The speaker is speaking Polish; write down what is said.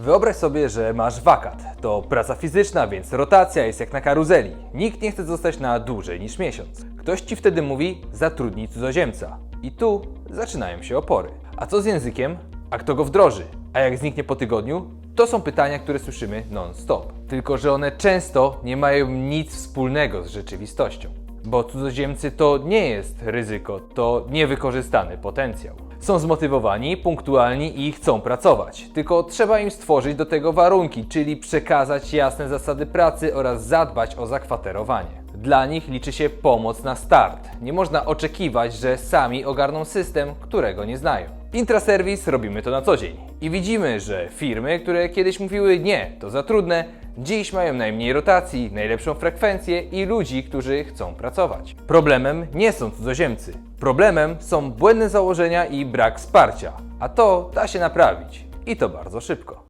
Wyobraź sobie, że masz wakat. To praca fizyczna, więc rotacja jest jak na karuzeli. Nikt nie chce zostać na dłużej niż miesiąc. Ktoś ci wtedy mówi: zatrudnij cudzoziemca. I tu zaczynają się opory. A co z językiem? A kto go wdroży? A jak zniknie po tygodniu? To są pytania, które słyszymy non-stop. Tylko, że one często nie mają nic wspólnego z rzeczywistością. Bo cudzoziemcy to nie jest ryzyko, to niewykorzystany potencjał. Są zmotywowani, punktualni i chcą pracować. Tylko trzeba im stworzyć do tego warunki, czyli przekazać jasne zasady pracy oraz zadbać o zakwaterowanie. Dla nich liczy się pomoc na start. Nie można oczekiwać, że sami ogarną system, którego nie znają. Intraserwis robimy to na co dzień. I widzimy, że firmy, które kiedyś mówiły nie, to za trudne, dziś mają najmniej rotacji, najlepszą frekwencję i ludzi, którzy chcą pracować. Problemem nie są cudzoziemcy. Problemem są błędne założenia i brak wsparcia. A to da się naprawić. I to bardzo szybko.